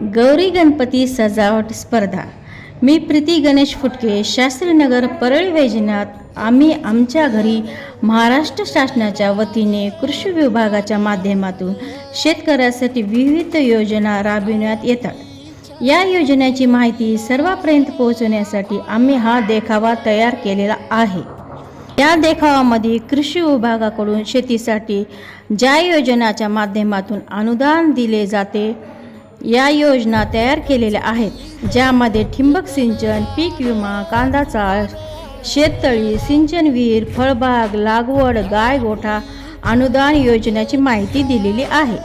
गौरी गणपती सजावट स्पर्धा. मी प्रीती गणेश फुटके शास्त्रीनगर परळी वैजनाथ आम्ही आमच्या घरी महाराष्ट्र शासनाच्या वतीने कृषी विभागाच्या माध्यमातून शेतकऱ्यासाठी विविध योजना राबविण्यात येतात. या योजनेची माहिती सर्वांपर्यंत पोहोचवण्यासाठी आम्ही हा देखावा तयार केलेला आहे. या देखावामध्ये कृषी विभागाकडून शेतीसाठी ज्या योजनाच्या माध्यमातून अनुदान दिले जाते. या योजना तयार केलेल्या आहेत ज्यामध्ये ठिंबक सिंचन पीक विमा कांदा चाळ शेततळी सिंचन विहीर फळबाग लागवड गाय गोठा अनुदान योजनेची माहिती दिलेली आहे.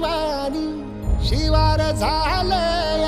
वाणी शिवार झालं